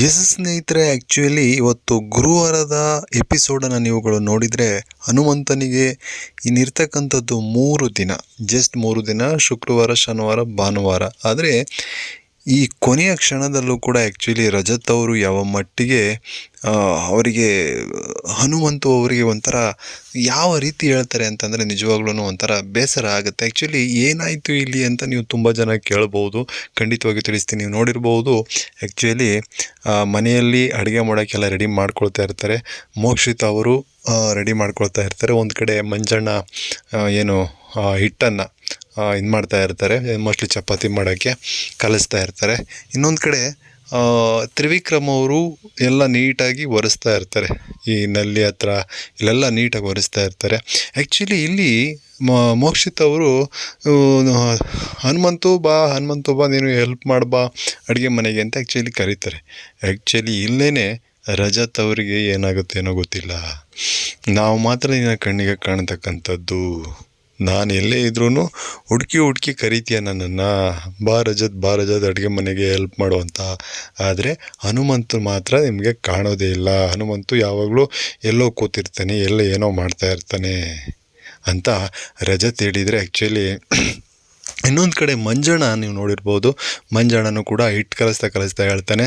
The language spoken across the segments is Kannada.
ಎಸ್ ಸ್ನೇಹಿತರೆ ಆ್ಯಕ್ಚುಲಿ ಇವತ್ತು ಗುರುವಾರದ ಎಪಿಸೋಡನ್ನು ನೀವುಗಳು ನೋಡಿದರೆ ಹನುಮಂತನಿಗೆ ಇನ್ನಿರ್ತಕ್ಕಂಥದ್ದು ಮೂರು ದಿನ. ಜಸ್ಟ್ ಮೂರು ದಿನ, ಶುಕ್ರವಾರ, ಶನಿವಾರ, ಭಾನುವಾರ. ಆದರೆ ಈ ಕೊನೆಯ ಕ್ಷಣದಲ್ಲೂ ಕೂಡ ಆ್ಯಕ್ಚುಲಿ ರಜತ್ ಅವರು ಯಾವ ಮಟ್ಟಿಗೆ ಅವರಿಗೆ, ಹನುಮಂತು ಅವರಿಗೆ ಒಂಥರ ಯಾವ ರೀತಿ ಹೇಳ್ತಾರೆ ಅಂತಂದರೆ ನಿಜವಾಗ್ಲೂ ಒಂಥರ ಬೇಸರ ಆಗುತ್ತೆ. ಆ್ಯಕ್ಚುಲಿ ಏನಾಯಿತು ಇಲ್ಲಿ ಅಂತ ನೀವು ತುಂಬ ಜನ ಕೇಳ್ಬೋದು ಖಂಡಿತವಾಗಿ ತಿಳಿಸ್ತೀನಿ. ನೀವು ನೋಡಿರ್ಬೋದು ಆ್ಯಕ್ಚುಲಿ ಮನೆಯಲ್ಲಿ ಅಡುಗೆ ಮಾಡೋಕ್ಕೆಲ್ಲ ರೆಡಿ ಮಾಡ್ಕೊಳ್ತಾ ಇರ್ತಾರೆ. ಮೋಕ್ಷಿತ ಅವರು ರೆಡಿ ಮಾಡ್ಕೊಳ್ತಾ ಇರ್ತಾರೆ. ಒಂದು ಕಡೆ ಮಂಜಣ್ಣ ಏನು ಹಿಟ್ಟನ್ನು ಇದು ಮಾಡ್ತಾ ಇರ್ತಾರೆ. ಮೋಸ್ಟ್ಲಿ ಚಪಾತಿ ಮಾಡೋಕ್ಕೆ ಕಲಿಸ್ತಾ ಇರ್ತಾರೆ. ಇನ್ನೊಂದು ಕಡೆ ತ್ರಿವಿಕ್ರಮ್ ಅವರು ಎಲ್ಲ ನೀಟಾಗಿ ಒರೆಸ್ತಾ ಇರ್ತಾರೆ. ಈ ನಲ್ಲಿ ಹತ್ರ ಇಲ್ಲೆಲ್ಲ ನೀಟಾಗಿ ಒರೆಸ್ತಾ ಇರ್ತಾರೆ. ಆ್ಯಕ್ಚುಲಿ ಇಲ್ಲಿ ಮೋಕ್ಷಿತ್ ಅವರು ಹನುಮಂತು ಬಾ ಹನುಮಂತು ಬಾ, ನೀನು ಹೆಲ್ಪ್ ಮಾಡಬಾ ಅಡುಗೆ ಮನೆಗೆ ಅಂತ ಆ್ಯಕ್ಚುಲಿ ಕರೀತಾರೆ. ಆ್ಯಕ್ಚುಲಿ ಇಲ್ಲೇ ರಜತ್ ಅವರಿಗೆ ಏನಾಗುತ್ತೆ ಏನೋ ಗೊತ್ತಿಲ್ಲ. ನಾವು ಮಾತ್ರ ನಿನ್ನ ಕಣ್ಣಿಗೆ ಕಾಣತಕ್ಕಂಥದ್ದು. ನಾನು ಎಲ್ಲೇ ಇದ್ರೂ ಹುಡುಕಿ ಹುಡುಕಿ ಕರಿತೀಯ ನನ್ನನ್ನು. ಬಾ ರಜತ್ ಬಾ ರಜತ್, ಅಡುಗೆ ಮನೆಗೆ ಹೆಲ್ಪ್ ಮಾಡುವಂತ ಆದರೆ ಹನುಮಂತು ಮಾತ್ರ ನಿಮಗೆ ಕಾಣೋದೇ ಇಲ್ಲ. ಹನುಮಂತು ಯಾವಾಗಲೂ ಎಲ್ಲೋ ಕೂತಿರ್ತಾನೆ, ಎಲ್ಲೋ ಏನೋ ಮಾಡ್ತಾ ಇರ್ತಾನೆ ಅಂತ ರಜತ್ ಹೇಳಿದರೆ ಆ್ಯಕ್ಚುಲಿ ಇನ್ನೊಂದು ಕಡೆ ಮಂಜಣ್ಣ ನೀವು ನೋಡಿರ್ಬೋದು. ಮಂಜಣ್ಣನೂ ಕೂಡ ಹಿಟ್ಟು ಕಲಿಸ್ತಾ ಕಲಿಸ್ತಾ ಹೇಳ್ತಾನೆ.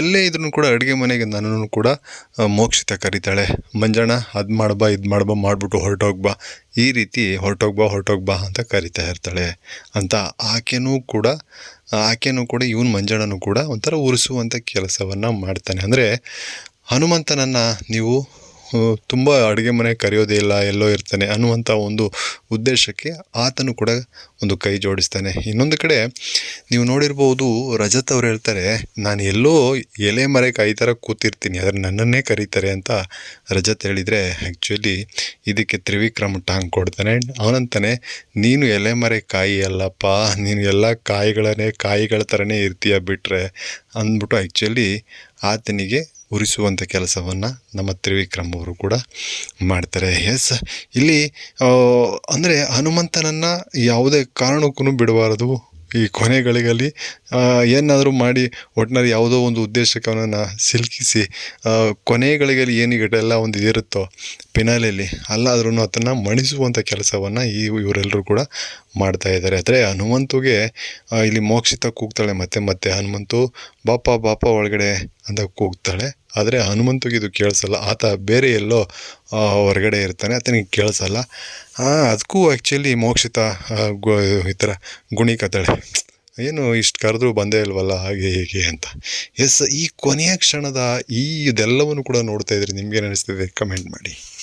ಎಲ್ಲೇ ಇದ್ರೂ ಕೂಡ ಅಡುಗೆ ಮನೆಗೆ ನನ್ನನ್ನು ಕೂಡ ಮೋಕ್ಷಿತ ಕರೀತಾಳೆ. ಮಂಜಣ್ಣ, ಅದು ಮಾಡ್ಬಾ, ಇದು ಮಾಡ್ಬಾ, ಮಾಡಿಬಿಟ್ಟು ಹೊರಟೋಗ್ಬಾ. ಈ ರೀತಿ ಹೊರಟೋಗ್ಬಾ ಹೊರಟೋಗ್ಬಾ ಅಂತ ಕರಿತಾ ಇರ್ತಾಳೆ ಅಂತ ಆಕೆನೂ ಕೂಡ ಆಕೆನೂ ಕೂಡ, ಇವನು ಮಂಜಣ್ಣನೂ ಕೂಡ ಒಂಥರ ಉರಿಸುವಂಥ ಕೆಲಸವನ್ನು ಮಾಡ್ತಾನೆ. ಅಂದರೆ ಹನುಮಂತನನ್ನು ನೀವು ತುಂಬ ಅಡುಗೆ ಮನೆ ಕರೆಯೋದೇ ಇಲ್ಲ, ಎಲ್ಲೋ ಇರ್ತಾನೆ ಅನ್ನುವಂಥ ಒಂದು ಉದ್ದೇಶಕ್ಕೆ ಆತನು ಕೂಡ ಒಂದು ಕೈ ಜೋಡಿಸ್ತಾನೆ. ಇನ್ನೊಂದು ಕಡೆ ನೀವು ನೋಡಿರ್ಬೋದು ರಜತ್ ಅವರು ಹೇಳ್ತಾರೆ, ನಾನು ಎಲ್ಲೋ ಎಲೆ ಮರೆ ಥರ ಕೂತಿರ್ತೀನಿ, ಆದರೆ ನನ್ನನ್ನೇ ಕರೀತಾರೆ ಅಂತ ರಜತ್ ಹೇಳಿದರೆ ಆ್ಯಕ್ಚುಲಿ ಇದಕ್ಕೆ ತ್ರಿವಿಕ್ರಮ ಟಾಂಗ್ ಕೊಡ್ತಾನೆ. ಅವನಂತಾನೆ, ನೀನು ಎಲೆ ಮರೆ ಕಾಯಿ ಅಲ್ಲಪ್ಪ, ನೀನು ಎಲ್ಲ ಕಾಯಿಗಳನ್ನೇ, ಕಾಯಿಗಳ ಥರನೇ ಇರ್ತೀಯ ಬಿಟ್ಟರೆ ಅಂದ್ಬಿಟ್ಟು ಆ್ಯಕ್ಚುಲಿ ಆತನಿಗೆ ಉರಿಸುವಂಥ ಕೆಲಸವನ್ನು ನಮ್ಮ ತ್ರಿವಿಕ್ರಮ್ ಅವರು ಕೂಡ ಮಾಡ್ತಾರೆ. ಎಸ್ ಇಲ್ಲಿ ಅಂದರೆ ಹನುಮಂತನನ್ನು ಯಾವುದೇ ಕಾರಣಕ್ಕೂ ಬಿಡಬಾರದು. ಈ ಕೊನೆಗಳಿಗಲ್ಲಿ ಏನಾದರೂ ಮಾಡಿ ಒಟ್ಟಿನಲ್ಲಿ ಯಾವುದೋ ಒಂದು ಉದ್ದೇಶಕ್ಕೆ ಸಿಲುಕಿಸಿ ಆ, ಕೊನೆಗಳಿಗಲ್ಲಿ ಏನಿಗೆಲ್ಲ ಒಂದು ಇರುತ್ತೋ ಪಿನಾಲೆಯಲ್ಲಿ ಅಲ್ಲಾದ್ರೂ ಅದನ್ನು ಮಣಿಸುವಂಥ ಕೆಲಸವನ್ನು ಈ ಇವರೆಲ್ಲರೂ ಕೂಡ ಮಾಡ್ತಾ ಇದ್ದಾರೆ. ಆದರೆ ಹನುಮಂತುಗೆ ಇಲ್ಲಿ ಮೋಕ್ಷಿತ ಕೂಗ್ತಾಳೆ ಮತ್ತೆ ಮತ್ತೆ. ಹನುಮಂತು ಬಾಪ ಬಾಪ ಒಳಗಡೆ ಅಂತ ಕೂಗ್ತಾಳೆ. ಆದರೆ ಹನುಮಂತಗೆ ಇದು ಕೇಳಿಸಲ್ಲ. ಆತ ಬೇರೆ ಎಲ್ಲೋ ಹೊರಗಡೆ ಇರ್ತಾನೆ, ಆತನಿಗೆ ಕೇಳಿಸಲ್ಲ. ಅದಕ್ಕೂ ಆ್ಯಕ್ಚುಲಿ ಮೋಕ್ಷಿತ ಗು- ಈ ಥರ ಗುಣಿಕತ್ತಾಳೆ ಏನು ಇಷ್ಟು ಕರೆದ್ರೂ ಬಂದೇ ಇಲ್ವಲ್ಲ, ಹಾಗೆ ಹೀಗೆ ಅಂತ. ಎಸ್, ಈ ಕೊನೆಯ ಕ್ಷಣದ ಈ ಇದೆಲ್ಲವನ್ನು ಕೂಡ ನೋಡ್ತಾ ಇದ್ರೆ, ನಿಮ್ಗೇನು ಅನಿಸ್ತಿದೆ? ಕಮೆಂಟ್ ಮಾಡಿ.